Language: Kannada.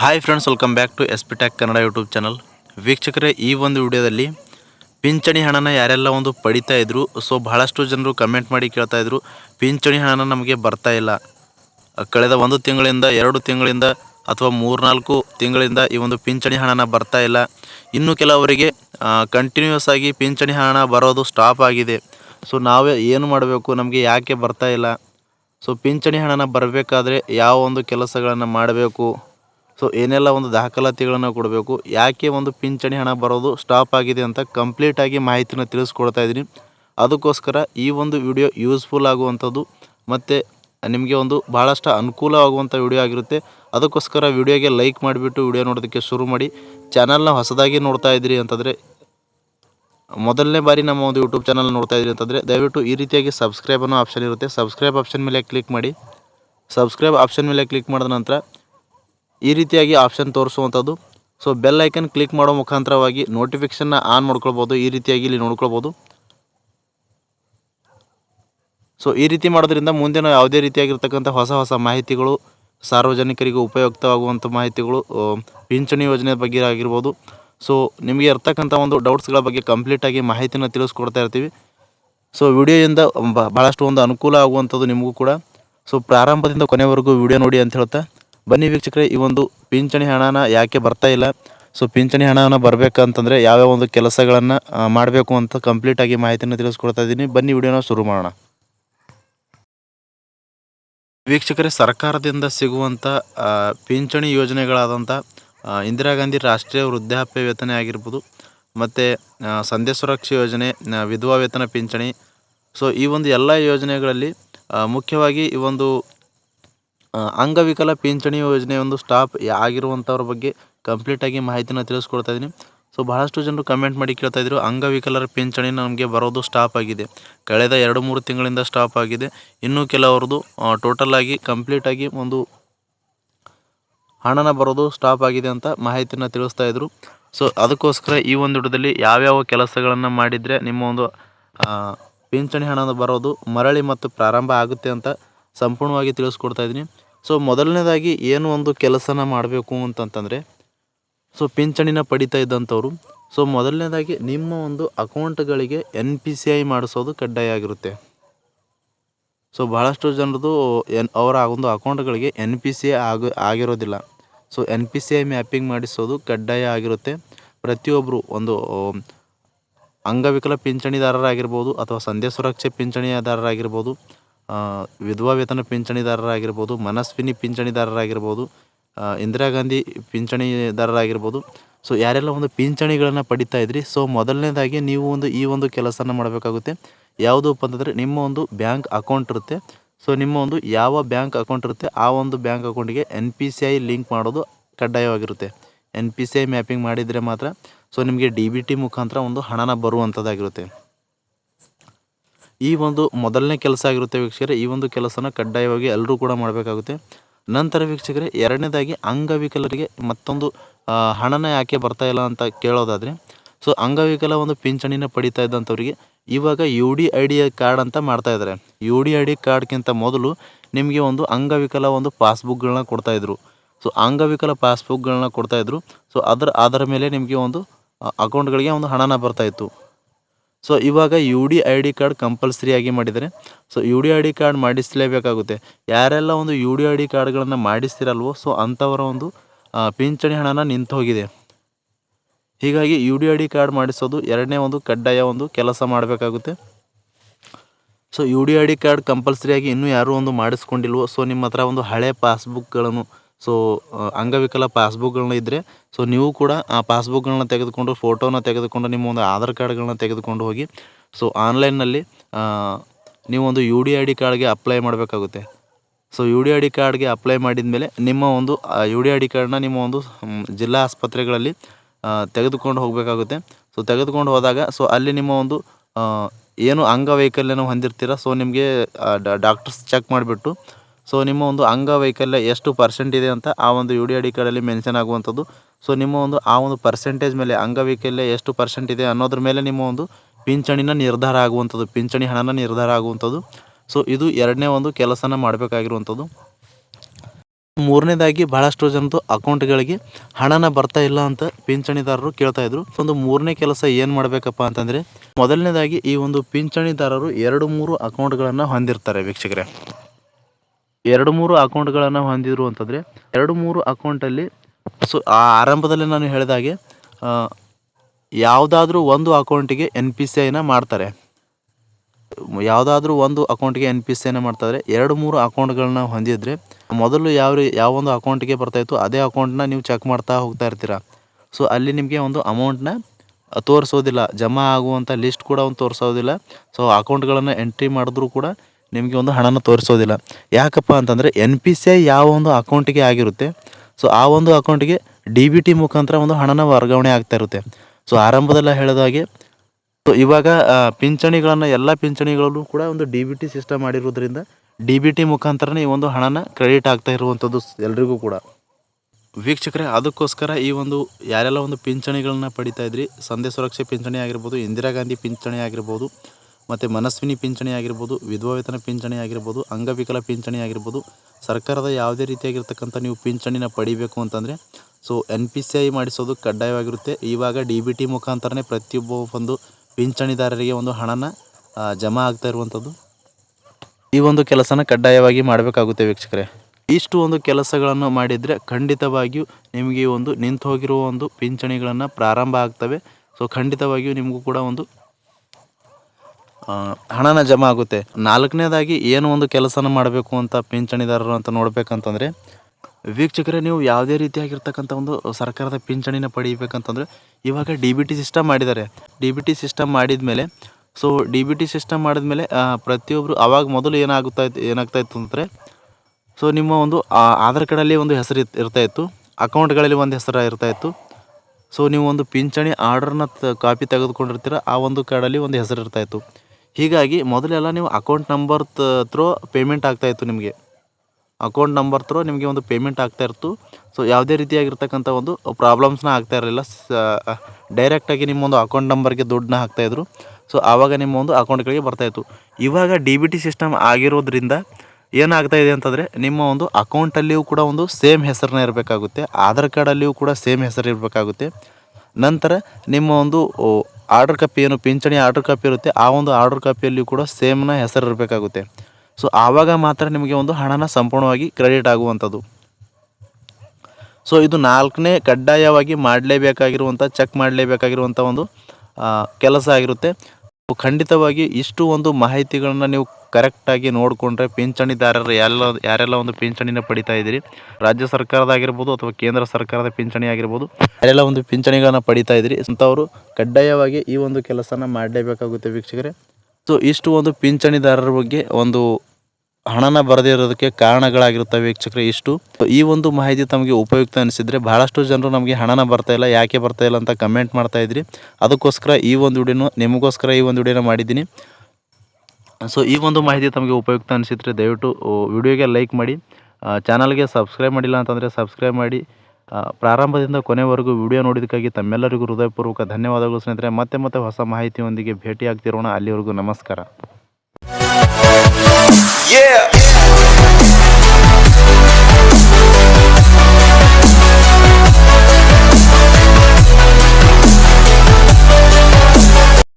Hi friends welcome back to S P Tak Kannada YouTube channel ವೀಕ್ಷಕರೇ, ಈ ಒಂದು ವಿಡಿಯೋದಲ್ಲಿ ಪಿಂಚಣಿ ಹಣನ ಯಾರೆಲ್ಲ ಒಂದು ಪಡಿತಾ ಇದ್ರು ಸೊ ಬಹಳಷ್ಟು ಜನರು ಕಮೆಂಟ್ ಮಾಡಿ ಕೇಳ್ತಾ ಇದ್ರು, ಪಿಂಚಣಿ ಹಣನ ನಮಗೆ ಬರ್ತಾ ಇಲ್ಲ. ಕಳೆದ ಒಂದು ತಿಂಗಳಿಂದ, ಎರಡು ತಿಂಗಳಿಂದ ಅಥವಾ ಮೂರ್ನಾಲ್ಕು ತಿಂಗಳಿಂದ ಈ ಒಂದು ಪಿಂಚಣಿ ಹಣನ ಬರ್ತಾ ಇಲ್ಲ. ಇನ್ನು ಕೆಲವರಿಗೆ ಕಂಟಿನ್ಯೂಸ್ ಆಗಿ ಪಿಂಚಣಿ ಹಣ ಬರೋದು ಸ್ಟಾಪ್ ಆಗಿದೆ. ಸೊ ನಾವೇ ಏನು ಮಾಡಬೇಕು, ನಮಗೆ ಯಾಕೆ ಬರ್ತಾ ಇಲ್ಲ? ಸೊ ಪಿಂಚಣಿ ಹಣನ ಬರಬೇಕಾದ್ರೆ ಯಾವ ಒಂದು ಕೆಲಸಗಳನ್ನು ಮಾಡಬೇಕು? ಸೊ ಏನೆಲ್ಲ ಒಂದು ದಾಖಲಾತಿಗಳನ್ನು ಕೊಡಬೇಕು, ಯಾಕೆ ಒಂದು ಪಿಂಚಣಿ ಹಣ ಬರೋದು ಸ್ಟಾಪ್ ಆಗಿದೆ ಅಂತ ಕಂಪ್ಲೀಟಾಗಿ ಮಾಹಿತಿನ ತಿಳಿಸ್ಕೊಡ್ತಾ ಇದ್ದೀನಿ. ಅದಕ್ಕೋಸ್ಕರ ಈ ಒಂದು ವಿಡಿಯೋ ಯೂಸ್ಫುಲ್ ಆಗುವಂಥದ್ದು ಮತ್ತು ನಿಮಗೆ ಒಂದು ಭಾಳಷ್ಟು ಅನುಕೂಲ ಆಗುವಂಥ ವಿಡಿಯೋ ಆಗಿರುತ್ತೆ. ಅದಕ್ಕೋಸ್ಕರ ವಿಡಿಯೋಗೆ ಲೈಕ್ ಮಾಡಿಬಿಟ್ಟು ವಿಡಿಯೋ ನೋಡೋದಕ್ಕೆ ಶುರು ಮಾಡಿ. ಚಾನಲ್ನ ಹೊಸದಾಗಿ ನೋಡ್ತಾ ಇದ್ದೀರಿ ಅಂತಂದರೆ, ಮೊದಲನೇ ಬಾರಿ ನಮ್ಮ ಒಂದು ಯೂಟ್ಯೂಬ್ ಚಾನಲ್ ನೋಡ್ತಾ ಇದ್ದೀರಿ ಅಂತಂದರೆ, ದಯವಿಟ್ಟು ಈ ರೀತಿಯಾಗಿ ಸಬ್ಸ್ಕ್ರೈಬ್ ಅನ್ನೋ ಆಪ್ಷನ್ ಇರುತ್ತೆ. ಸಬ್ಸ್ಕ್ರೈಬ್ ಆಪ್ಷನ್ ಮೇಲೆ ಕ್ಲಿಕ್ ಮಾಡಿ. ಸಬ್ಸ್ಕ್ರೈಬ್ ಆಪ್ಷನ್ ಮೇಲೆ ಕ್ಲಿಕ್ ಮಾಡಿದ ನಂತರ ಈ ರೀತಿಯಾಗಿ ಆಪ್ಷನ್ ತೋರಿಸುವಂಥದ್ದು. ಸೊ ಬೆಲ್ ಐಕನ್ ಕ್ಲಿಕ್ ಮಾಡೋ ಮುಖಾಂತರವಾಗಿ ನೋಟಿಫಿಕೇಷನ್ನ ಆನ್ ಮಾಡ್ಕೊಳ್ಬೋದು. ಈ ರೀತಿಯಾಗಿ ಇಲ್ಲಿ ನೋಡ್ಕೊಳ್ಬೋದು. ಸೊ ಈ ರೀತಿ ಮಾಡೋದ್ರಿಂದ ಮುಂದಿನ ಯಾವುದೇ ರೀತಿಯಾಗಿರ್ತಕ್ಕಂಥ ಹೊಸ ಹೊಸ ಮಾಹಿತಿಗಳು, ಸಾರ್ವಜನಿಕರಿಗೆ ಉಪಯುಕ್ತವಾಗುವಂಥ ಮಾಹಿತಿಗಳು ಪಿಂಚಣಿ ಯೋಜನೆ ಬಗ್ಗೆ ಆಗಿರ್ಬೋದು. ಸೊ ನಿಮಗೆ ಇರ್ತಕ್ಕಂಥ ಒಂದು ಡೌಟ್ಸ್ಗಳ ಬಗ್ಗೆ ಕಂಪ್ಲೀಟಾಗಿ ಮಾಹಿತಿನ ತಿಳಿಸ್ಕೊಡ್ತಾ ಇರ್ತೀವಿ. ಸೊ ವಿಡಿಯೋಯಿಂದ ಭಾಳಷ್ಟು ಒಂದು ಅನುಕೂಲ ಆಗುವಂಥದ್ದು ನಿಮಗೂ ಕೂಡ. ಸೊ ಪ್ರಾರಂಭದಿಂದ ಕೊನೆವರೆಗೂ ವಿಡಿಯೋ ನೋಡಿ ಅಂತ ಹೇಳ್ತಾ ಬನ್ನಿ ವೀಕ್ಷಕರೇ, ಈ ಒಂದು ಪಿಂಚಣಿ ಹಣನ ಯಾಕೆ ಬರ್ತಾ ಇಲ್ಲ? ಸೊ ಪಿಂಚಣಿ ಹಣನ ಬರಬೇಕಂತಂದರೆ ಯಾವ್ಯಾವ ಒಂದು ಕೆಲಸಗಳನ್ನು ಮಾಡಬೇಕು ಅಂತ ಕಂಪ್ಲೀಟಾಗಿ ಮಾಹಿತಿಯನ್ನು ತಿಳಿಸ್ಕೊಡ್ತಾ ಇದ್ದೀನಿ. ಬನ್ನಿ ವಿಡಿಯೋನ ಶುರು ಮಾಡೋಣ. ವೀಕ್ಷಕರೇ, ಸರ್ಕಾರದಿಂದ ಸಿಗುವಂಥ ಪಿಂಚಣಿ ಯೋಜನೆಗಳಾದಂಥ ಇಂದಿರಾ ಗಾಂಧಿ ರಾಷ್ಟ್ರೀಯ ವೃದ್ಧಾಪ್ಯ ವೇತನ ಆಗಿರ್ಬೋದು, ಮತ್ತು ಸಂಧ್ಯಾ ಸುರಕ್ಷಾ ಯೋಜನೆ ವಿಧವಾ ವೇತನ ಪಿಂಚಣಿ. ಸೊ ಈ ಒಂದು ಎಲ್ಲ ಯೋಜನೆಗಳಲ್ಲಿ ಮುಖ್ಯವಾಗಿ ಈ ಒಂದು ಅಂಗವಿಕಲ ಪಿಂಚಣಿ ಯೋಜನೆ ಒಂದು ಸ್ಟಾಪ್ ಆಗಿರುವಂಥವ್ರ ಬಗ್ಗೆ ಕಂಪ್ಲೀಟಾಗಿ ಮಾಹಿತಿನ ತಿಳಿಸ್ಕೊಡ್ತಾ ಇದ್ದೀನಿ ಸೊ ಬಹಳಷ್ಟು ಜನರು ಕಮೆಂಟ್ ಮಾಡಿ ಕೇಳ್ತಾ ಇದ್ರು, ಅಂಗವಿಕಲರ ಪಿಂಚಣಿ ನಮಗೆ ಬರೋದು ಸ್ಟಾಪ್ ಆಗಿದೆ. ಕಳೆದ ಎರಡು ಮೂರು ತಿಂಗಳಿಂದ ಸ್ಟಾಪ್ ಆಗಿದೆ. ಇನ್ನೂ ಕೆಲವರದು ಟೋಟಲ್ ಆಗಿ ಕಂಪ್ಲೀಟಾಗಿ ಒಂದು ಹಣನ ಬರೋದು ಸ್ಟಾಪ್ ಆಗಿದೆ ಅಂತ ಮಾಹಿತಿನ ತಿಳಿಸ್ತಾ ಇದ್ರು. ಸೊ ಅದಕ್ಕೋಸ್ಕರ ಈ ಒಂದು ಹಿಡದಲ್ಲಿ ಯಾವ್ಯಾವ ಕೆಲಸಗಳನ್ನು ಮಾಡಿದರೆ ನಿಮ್ಮ ಒಂದು ಪಿಂಚಣಿ ಹಣ ಬರೋದು ಮರಳಿ ಮತ್ತು ಪ್ರಾರಂಭ ಆಗುತ್ತೆ ಅಂತ ಸಂಪೂರ್ಣವಾಗಿ ತಿಳಿಸ್ಕೊಡ್ತಾ ಇದ್ದೀನಿ ಸೊ ಮೊದಲನೇದಾಗಿ ಏನು ಒಂದು ಕೆಲಸನ ಮಾಡಬೇಕು ಅಂತಂತಂದರೆ ಸೊ ಪಿಂಚಣಿನ ಪಡಿತಾ ಇದ್ದಂಥವ್ರು ಸೊ ಮೊದಲನೇದಾಗಿ ನಿಮ್ಮ ಒಂದು ಅಕೌಂಟ್ಗಳಿಗೆ ಎನ್ ಪಿ ಸಿ ಐ ಮಾಡಿಸೋದು ಕಡ್ಡಾಯ ಆಗಿರುತ್ತೆ. ಸೊ ಭಾಳಷ್ಟು ಜನರದು ಎನ್, ಅವರ ಒಂದು ಅಕೌಂಟ್ಗಳಿಗೆ ಎನ್ ಪಿ ಸಿ ಐ ಆಗ, ಆಗಿರೋದಿಲ್ಲ. So N P C I mapping ಮಾಡಿಸೋದು ಕಡ್ಡಾಯ ಆಗಿರುತ್ತೆ. ಪ್ರತಿಯೊಬ್ಬರು ಒಂದು, ಅಂಗವಿಕಲ ಪಿಂಚಣಿದಾರರಾಗಿರ್ಬೋದು ಅಥವಾ ಸಂಧ್ಯಾ ಸುರಕ್ಷೆ ಪಿಂಚಣಿದಾರರಾಗಿರ್ಬೋದು ವಿಧವಾ ವೇತನ ಪಿಂಚಣಿದಾರರಾಗಿರ್ಬೋದು, ಮನಸ್ವಿನಿ ಪಿಂಚಣಿದಾರರಾಗಿರ್ಬೋದು ಇಂದಿರಾ ಗಾಂಧಿ ಪಿಂಚಣಿದಾರರಾಗಿರ್ಬೋದು. ಸೊ ಯಾರೆಲ್ಲ ಒಂದು ಪಿಂಚಣಿಗಳನ್ನು ಪಡಿತಾ ಇದ್ರಿ ಸೊ ಮೊದಲನೇದಾಗಿ ನೀವು ಒಂದು ಈ ಒಂದು ಕೆಲಸನ ಮಾಡಬೇಕಾಗುತ್ತೆ. ಯಾವುದಪ್ಪ ಅಂತಂದರೆ, ನಿಮ್ಮ ಒಂದು ಬ್ಯಾಂಕ್ ಅಕೌಂಟ್ ಇರುತ್ತೆ. ಸೊ ನಿಮ್ಮ ಒಂದು ಯಾವ ಬ್ಯಾಂಕ್ ಅಕೌಂಟ್ ಇರುತ್ತೆ, ಆ ಒಂದು ಬ್ಯಾಂಕ್ ಅಕೌಂಟಿಗೆ N P C I link ಮಾಡೋದು ಕಡ್ಡಾಯವಾಗಿರುತ್ತೆ. N P C I mapping ಮಾಡಿದರೆ ಮಾತ್ರ ಸೊ ನಿಮಗೆ ಡಿ ಬಿ ಟಿ ಮುಖಾಂತರ ಒಂದು ಹಣನ ಬರುವಂಥದ್ದಾಗಿರುತ್ತೆ. ಈ ಒಂದು ಮೊದಲನೇ ಕೆಲಸ ಆಗಿರುತ್ತೆ ವೀಕ್ಷಕರೇ, ಈ ಒಂದು ಕೆಲಸನ ಕಡ್ಡಾಯವಾಗಿ ಎಲ್ಲರೂ ಕೂಡ ಮಾಡಬೇಕಾಗುತ್ತೆ. ನಂತರ ವೀಕ್ಷಕರೇ, ಎರಡನೇದಾಗಿ ಅಂಗವಿಕಲರಿಗೆ ಮತ್ತೊಂದು ಹಣನ ಯಾಕೆ ಬರ್ತಾ ಇಲ್ಲ ಅಂತ ಕೇಳೋದಾದರೆ, ಸೊ, ಅಂಗವಿಕಲ ಒಂದು ಪಿಂಚಣಿನ ಪಡಿತಾ ಇದ್ದಂಥವ್ರಿಗೆ ಇವಾಗ U D I D card ಅಂತ ಮಾಡ್ತಾ ಇದ್ದಾರೆ. ಯು ಡಿ ಐ ಡಿ ಕಾರ್ಡ್ಗಿಂತ ಮೊದಲು ನಿಮಗೆ ಒಂದು ಅಂಗವಿಕಲ ಒಂದು ಪಾಸ್ಬುಕ್ಗಳನ್ನ ಕೊಡ್ತಾಯಿದ್ರು ಸೊ, ಅಂಗವಿಕಲ ಪಾಸ್ಬುಕ್ಗಳನ್ನ ಕೊಡ್ತಾಯಿದ್ರು ಸೊ, ಅದರ ಅದರ ಮೇಲೆ ನಿಮಗೆ ಒಂದು ಅಕೌಂಟ್ಗಳಿಗೆ ಒಂದು ಹಣನ ಬರ್ತಾಯಿತ್ತು ಸೊ ಇವಾಗ U D I D card ಕಂಪಲ್ಸರಿಯಾಗಿ ಮಾಡಿದರೆ so U D I D card ಮಾಡಿಸಲೇಬೇಕಾಗುತ್ತೆ. ಯಾರೆಲ್ಲ ಒಂದು ಯು ಡಿ ಐ ಡಿ ಕಾರ್ಡ್ಗಳನ್ನು ಮಾಡಿಸ್ತಿರಲ್ವೋ ಸೊ ಅಂಥವರ ಒಂದು ಪಿಂಚಣಿ ಹಣನ ನಿಂತು ಹೋಗಿದೆ ಹೀಗಾಗಿ U D I D card ಮಾಡಿಸೋದು ಎರಡನೇ ಒಂದು ಕಡ್ಡಾಯ ಒಂದು ಕೆಲಸ ಮಾಡಬೇಕಾಗುತ್ತೆ. So U D I D card ಕಂಪಲ್ಸರಿಯಾಗಿ ಇನ್ನೂ ಯಾರೂ ಒಂದು ಮಾಡಿಸ್ಕೊಂಡಿಲ್ವೋ ಸೊ ನಿಮ್ಮ ಹತ್ರ ಒಂದು ಹಳೆ ಪಾಸ್ಬುಕ್ಗಳನ್ನು ಸೊ ಅಂಗವಿಕಲ ಪಾಸ್ಬುಕ್ಗಳನ್ನ ಇದ್ದರೆ ಸೊ ನೀವು ಕೂಡ ಆ ಪಾಸ್ಬುಕ್ಗಳನ್ನ ತೆಗೆದುಕೊಂಡು, ಫೋಟೋನ ತೆಗೆದುಕೊಂಡು, ನಿಮ್ಮ ಒಂದು ಆಧಾರ್ ಕಾರ್ಡ್ಗಳನ್ನ ತೆಗೆದುಕೊಂಡು ಹೋಗಿ ಸೊ ಆನ್ಲೈನ್ನಲ್ಲಿ ನೀವೊಂದು ಯು ಡಿ ಐ ಡಿ ಕಾರ್ಡ್ಗೆ ಅಪ್ಲೈ ಮಾಡಬೇಕಾಗುತ್ತೆ. So U D I D ಕಾರ್ಡ್ಗೆ ಅಪ್ಲೈ ಮಾಡಿದ ಮೇಲೆ ನಿಮ್ಮ ಒಂದು ಯು ಡಿ ಐ ಡಿ ಕಾರ್ಡ್ನ ನಿಮ್ಮ ಒಂದು ಜಿಲ್ಲಾ ಆಸ್ಪತ್ರೆಗಳಲ್ಲಿ ತೆಗೆದುಕೊಂಡು ಹೋಗಬೇಕಾಗುತ್ತೆ. ಸೊ ತೆಗೆದುಕೊಂಡು ಹೋದಾಗ ಸೊ ಅಲ್ಲಿ ನಿಮ್ಮ ಒಂದು ಏನು ಅಂಗವೈಕಲ್ಯನ ಹೊಂದಿರ್ತೀರ ಸೊ ನಿಮಗೆ ಡಾಕ್ಟರ್ಸ್ ಚೆಕ್ ಮಾಡಿಬಿಟ್ಟು ಸೊ ನಿಮ್ಮ ಒಂದು ಅಂಗವೈಕಲ್ಯ ಎಷ್ಟು ಪರ್ಸೆಂಟ್ ಇದೆ ಅಂತ ಆ ಒಂದು ಯು ಡಿ ಐ ಡಿ ಕಾರ್ಡಲ್ಲಿ ಮೆನ್ಷನ್ ಆಗುವಂಥದ್ದು. ಸೊ ನಿಮ್ಮ ಒಂದು ಆ ಒಂದು ಪರ್ಸೆಂಟೇಜ್ ಮೇಲೆ ಅಂಗವೈಕಲ್ಯ ಎಷ್ಟು ಪರ್ಸೆಂಟ್ ಇದೆ ಅನ್ನೋದ್ರ ಮೇಲೆ ನಿಮ್ಮ ಒಂದು ಪಿಂಚಣಿನ ನಿರ್ಧಾರ ಆಗುವಂಥದ್ದು, ಪಿಂಚಣಿ ಹಣನ ನಿರ್ಧಾರ ಆಗುವಂಥದ್ದು. ಸೊ ಇದು ಎರಡನೇ ಒಂದು ಕೆಲಸನ ಮಾಡಬೇಕಾಗಿರುವಂಥದ್ದು. ಮೂರನೇದಾಗಿ ಬಹಳಷ್ಟು ಜನದ್ದು ಅಕೌಂಟ್ಗಳಿಗೆ ಹಣನ ಬರ್ತಾ ಇಲ್ಲ ಅಂತ ಪಿಂಚಣಿದಾರರು ಕೇಳ್ತಾ ಇದ್ರು. ಒಂದು ಮೂರನೇ ಕೆಲಸ ಏನು ಮಾಡಬೇಕಪ್ಪ ಅಂತಂದ್ರೆ, ಮೊದಲನೇದಾಗಿ ಈ ಒಂದು ಪಿಂಚಣಿದಾರರು ಎರಡು ಮೂರು ಅಕೌಂಟ್ಗಳನ್ನು ಹೊಂದಿರ್ತಾರೆ ವೀಕ್ಷಕರೇ. ಎರಡು ಮೂರು ಅಕೌಂಟ್ಗಳನ್ನು ಹೊಂದಿದ್ರು ಅಂತಂದರೆ ಎರಡು ಮೂರು ಅಕೌಂಟಲ್ಲಿ ಸೊ ಆ ಆರಂಭದಲ್ಲಿ ನಾನು ಹೇಳಿದಾಗೆ ಯಾವುದಾದ್ರೂ ಒಂದು ಅಕೌಂಟಿಗೆ ಎನ್ ಪಿ ಸಿ ಐನ ಮಾಡ್ತಾರೆ. ಯಾವುದಾದ್ರೂ ಒಂದು ಅಕೌಂಟ್ಗೆ ಎನ್ ಪಿ ಸಿ ಐನ ಮಾಡ್ತಾರೆ ಎರಡು ಮೂರು ಅಕೌಂಟ್ಗಳನ್ನ ಹೊಂದಿದ್ರೆ ಮೊದಲು ಯಾವ ರೀ ಒಂದು ಅಕೌಂಟಿಗೆ ಬರ್ತಾಯಿತ್ತು ಅದೇ ಅಕೌಂಟ್ನ ನೀವು ಚೆಕ್ ಮಾಡ್ತಾ ಹೋಗ್ತಾ ಇರ್ತೀರ. ಸೊ ಅಲ್ಲಿ ನಿಮಗೆ ಒಂದು ಅಮೌಂಟ್ನ ತೋರಿಸೋದಿಲ್ಲ, ಜಮಾ ಆಗುವಂಥ ಲಿಸ್ಟ್ ಕೂಡ ಒಂದು ತೋರಿಸೋದಿಲ್ಲ. ಸೊ ಅಕೌಂಟ್ಗಳನ್ನು ಎಂಟ್ರಿ ಮಾಡಿದ್ರೂ ಕೂಡ ನಿಮಗೆ ಒಂದು ಹಣನ ತೋರಿಸೋದಿಲ್ಲ. ಯಾಕಪ್ಪ ಅಂತಂದರೆ ಎನ್ ಪಿ ಸಿ ಐ ಯಾವ ಒಂದು ಅಕೌಂಟಿಗೆ ಆಗಿರುತ್ತೆ ಸೊ ಆ ಒಂದು ಅಕೌಂಟಿಗೆ ಡಿ ಬಿ ಟಿ ಮುಖಾಂತರ ಒಂದು ಹಣನ ವರ್ಗಾವಣೆ ಆಗ್ತಾ ಇರುತ್ತೆ. ಸೊ ಆರಂಭದಲ್ಲ ಹೇಳಿದ ಹಾಗೆ ಸೊ ಇವಾಗ ಪಿಂಚಣಿಗಳನ್ನು ಎಲ್ಲ ಪಿಂಚಣಿಗಳಲ್ಲೂ ಕೂಡ ಒಂದು ಡಿ ಬಿ ಟಿ ಸಿಸ್ಟಮ್ ಮಾಡಿರೋದ್ರಿಂದ ಡಿ ಬಿ ಟಿ ಮುಖಾಂತರನೇ ಈ ಒಂದು ಹಣನ ಕ್ರೆಡಿಟ್ ಆಗ್ತಾ ಇರುವಂಥದ್ದು ಎಲ್ರಿಗೂ ಕೂಡ. ವೀಕ್ಷಕರೇ, ಅದಕ್ಕೋಸ್ಕರ ಈ ಒಂದು ಯಾರೆಲ್ಲ ಒಂದು ಪಿಂಚಣಿಗಳನ್ನ ಪಡಿತಾ ಇದ್ರಿ ಸಂಧ್ಯಾ ಸುರಕ್ಷೆ ಪಿಂಚಣಿ ಆಗಿರ್ಬೋದು, ಇಂದಿರಾ ಗಾಂಧಿ ಪಿಂಚಣಿ ಆಗಿರ್ಬೋದು ಮತ್ತು ಮನಸ್ವಿನಿ ಪಿಂಚಣಿ ಆಗಿರ್ಬೋದು, ವಿಧವಾ ವೇತನ ಪಿಂಚಣಿ ಆಗಿರ್ಬೋದು, ಅಂಗವಿಕಲ ಪಿಂಚಣಿ ಆಗಿರ್ಬೋದು, ಸರ್ಕಾರದ ಯಾವುದೇ ರೀತಿಯಾಗಿರ್ತಕ್ಕಂಥ ನೀವು ಪಿಂಚಣಿನ ಪಡಿಬೇಕು ಅಂತಂದರೆ so N P C I ಮಾಡಿಸೋದು ಕಡ್ಡಾಯವಾಗಿರುತ್ತೆ. ಇವಾಗ ಡಿ ಬಿ ಟಿ ಮುಖಾಂತರನೇ ಪ್ರತಿಯೊಬ್ಬ ಒಂದು ಪಿಂಚಣಿದಾರರಿಗೆ ಒಂದು ಹಣನ ಜಮಾ ಆಗ್ತಾ ಇರುವಂಥದ್ದು. ಈ ಒಂದು ಕೆಲಸನ ಕಡ್ಡಾಯವಾಗಿ ಮಾಡಬೇಕಾಗುತ್ತೆ ವೀಕ್ಷಕರೇ. ಇಷ್ಟು ಒಂದು ಕೆಲಸಗಳನ್ನು ಮಾಡಿದರೆ ಖಂಡಿತವಾಗಿಯೂ ನಿಮಗೆ ಒಂದು ನಿಂತು ಹೋಗಿರುವ ಒಂದು ಪಿಂಚಣಿಗಳನ್ನು ಪ್ರಾರಂಭ ಆಗ್ತವೆ. ಸೊ ಖಂಡಿತವಾಗಿಯೂ ನಿಮಗೂ ಕೂಡ ಒಂದು ಹಣನ ಜಮಾ ಆಗುತ್ತೆ. ನಾಲ್ಕನೇದಾಗಿ ಏನು ಒಂದು ಕೆಲಸನ ಮಾಡಬೇಕು ಅಂತ ಪಿಂಚಣಿದಾರರು ಅಂತ ನೋಡ್ಬೇಕಂತಂದರೆ, ವೀಕ್ಷಕರೇ, ನೀವು ಯಾವುದೇ ರೀತಿಯಾಗಿರ್ತಕ್ಕಂಥ ಒಂದು ಸರ್ಕಾರದ ಪಿಂಚಣಿನ ಪಡಿಬೇಕಂತಂದ್ರೆ ಇವಾಗ ಡಿ ಬಿ ಟಿ ಸಿಸ್ಟಮ್ ಮಾಡಿದ್ದಾರೆ. ಡಿ ಬಿ ಟಿ ಸಿಸ್ಟಮ್ ಮಾಡಿದ ಮೇಲೆ so D B T system ಮಾಡಿದ್ಮೇಲೆ ಪ್ರತಿಯೊಬ್ಬರು ಅವಾಗ ಮೊದಲು ಏನಾಗುತ್ತಾ ಇತ್ತು ಏನಾಗ್ತಾ ಇತ್ತು ಅಂದರೆ ಸೊ ನಿಮ್ಮ ಒಂದು ಆಧಾರ್ ಕಾರ್ಡಲ್ಲಿ ಒಂದು ಹೆಸರು ಇರ್ತಾ ಇತ್ತು ಅಕೌಂಟ್ಗಳಲ್ಲಿ ಒಂದು ಹೆಸರು ಇರ್ತಾ ಇತ್ತು ಸೊ ನೀವು ಒಂದು ಪಿಂಚಣಿ ಆರ್ಡರ್ನ ಕಾಪಿ ತೆಗೆದುಕೊಂಡಿರ್ತೀರ, ಆ ಒಂದು ಕಾರ್ಡಲ್ಲಿ ಒಂದು ಹೆಸರು ಇರ್ತಾ ಇತ್ತು ಹೀಗಾಗಿ ಮೊದಲೆಲ್ಲ ನೀವು ಅಕೌಂಟ್ ನಂಬರ್ ತ್ರೋ ಪೇಮೆಂಟ್ ಆಗ್ತಾಯಿತ್ತು ನಿಮಗೆ. ಅಕೌಂಟ್ ನಂಬರ್ ತ್ರೋ ನಿಮಗೆ ಒಂದು ಪೇಮೆಂಟ್ ಆಗ್ತಾ ಇತ್ತು ಸೊ ಯಾವುದೇ ರೀತಿಯಾಗಿರ್ತಕ್ಕಂಥ ಒಂದು ಪ್ರಾಬ್ಲಮ್ಸ್ನ ಆಗ್ತಾ ಇರಲಿಲ್ಲ. ಡೈರೆಕ್ಟಾಗಿ ನಿಮ್ಮ ಒಂದು ಅಕೌಂಟ್ ನಂಬರ್ಗೆ ದುಡ್ಡನ್ನ ಹಾಕ್ತಾಯಿದ್ರು ಸೊ ಆವಾಗ ನಿಮ್ಮ ಒಂದು ಅಕೌಂಟ್ಗಳಿಗೆ ಬರ್ತಾಯಿತ್ತು ಇವಾಗ ಡಿ ಬಿ ಟಿ ಸಿಸ್ಟಮ್ ಆಗಿರೋದ್ರಿಂದ ಏನಾಗ್ತಾ ಇದೆ ಅಂತಂದರೆ, ನಿಮ್ಮ ಒಂದು ಅಕೌಂಟಲ್ಲಿಯೂ ಕೂಡ ಒಂದು ಸೇಮ್ ಹೆಸರನ್ನ ಇರಬೇಕಾಗುತ್ತೆ. ಆಧಾರ್ ಕಾರ್ಡಲ್ಲಿಯೂ ಕೂಡ ಸೇಮ್ ಹೆಸರು ಇರಬೇಕಾಗುತ್ತೆ. ನಂತರ ನಿಮ್ಮ ಒಂದು ಆರ್ಡರ್ ಕಾಪಿ ಏನು ಪಿಂಚಣಿ ಆರ್ಡರ್ ಕಾಪಿ ಇರುತ್ತೆ, ಆ ಒಂದು ಆರ್ಡರ್ ಕಾಪಿಯಲ್ಲಿಯೂ ಕೂಡ ಸೇಮ್ನ ಹೆಸರು ಇರಬೇಕಾಗುತ್ತೆ. ಸೊ ಆವಾಗ ಮಾತ್ರ ನಿಮಗೆ ಒಂದು ಹಣನ ಸಂಪೂರ್ಣವಾಗಿ ಕ್ರೆಡಿಟ್ ಆಗುವಂಥದ್ದು. ಸೊ ಇದು ನಾಲ್ಕನೇ ಕಡ್ಡಾಯವಾಗಿ ಮಾಡಲೇಬೇಕಾಗಿರುವಂಥ ಚೆಕ್ ಮಾಡಲೇಬೇಕಾಗಿರುವಂಥ ಒಂದು ಕೆಲಸ ಆಗಿರುತ್ತೆ. ಖಂಡಿತವಾಗಿ ಇಷ್ಟು ಒಂದು ಮಾಹಿತಿಗಳನ್ನು ನೀವು ಕರೆಕ್ಟಾಗಿ ನೋಡಿಕೊಂಡ್ರೆ ಪಿಂಚಣಿದಾರರು ಎಲ್ಲ ಯಾರೆಲ್ಲ ಒಂದು ಪಿಂಚಣಿನ ಪಡಿತಾ ಇದ್ದೀರಿ? ರಾಜ್ಯ ಸರ್ಕಾರದಾಗಿರ್ಬೋದು ಅಥವಾ ಕೇಂದ್ರ ಸರ್ಕಾರದ ಪಿಂಚಣಿ ಆಗಿರ್ಬೋದು ಯಾರೆಲ್ಲ ಒಂದು ಪಿಂಚಣಿಗಳನ್ನ ಪಡಿತಾ ಇದ್ದೀರಿ? ಅಂಥವರು ಕಡ್ಡಾಯವಾಗಿ ಈ ಒಂದು ಕೆಲಸನ ಮಾಡಲೇಬೇಕಾಗುತ್ತೆ ವೀಕ್ಷಕರೇ. ಸೊ ಇಷ್ಟು ಒಂದು ಪಿಂಚಣಿದಾರರ ಬಗ್ಗೆ ಒಂದು ಹಣನ ಬರದೇ ಇರೋದಕ್ಕೆ ಕಾರಣಗಳಾಗಿರುತ್ತೆ ವೀಕ್ಷಕರೇ ಇಷ್ಟು. ಈ ಒಂದು ಮಾಹಿತಿ ತಮಗೆ ಉಪಯುಕ್ತ ಅನಿಸಿದರೆ ಬಹಳಷ್ಟು ಜನರು ನಮಗೆ ಹಣನ ಬರ್ತಾ ಇಲ್ಲ, ಯಾಕೆ ಬರ್ತಾ ಇಲ್ಲ ಅಂತ ಕಮೆಂಟ್ ಮಾಡ್ತಾ ಇದ್ರಿ ಅದಕ್ಕೋಸ್ಕರ ಈ ಒಂದು ವಿಡಿಯೋನು, ನಿಮಗೋಸ್ಕರ ಈ ಒಂದು ವಿಡಿಯೋನ ಮಾಡಿದ್ದೀನಿ. ಸೊ ಈ ಒಂದು ಮಾಹಿತಿ ತಮಗೆ ಉಪಯುಕ್ತ ಅನಿಸಿದ್ರೆ ದಯವಿಟ್ಟು ವಿಡಿಯೋಗೆ ಲೈಕ್ ಮಾಡಿ ಚಾನಲ್ಗೆ ಸಬ್ಸ್ಕ್ರೈಬ್ ಮಾಡಿಲ್ಲ ಅಂತಂದರೆ ಸಬ್ಸ್ಕ್ರೈಬ್ ಮಾಡಿ ಪ್ರಾರಂಭದಿಂದ ಕೊನೆವರೆಗೂ ವಿಡಿಯೋ ನೋಡಿದ್ದಕ್ಕಾಗಿ ತಮ್ಮೆಲ್ಲರಿಗೂ ಹೃದಯಪೂರ್ವಕ ಧನ್ಯವಾದಗಳು ಸ್ನೇಹಿತರೆ. ಮತ್ತೆ ಮತ್ತೆ ಹೊಸ ಮಾಹಿತಿಯೊಂದಿಗೆ ಭೇಟಿಯಾಗ್ತಿರೋಣ. ಅಲ್ಲಿವರೆಗೂ ನಮಸ್ಕಾರ.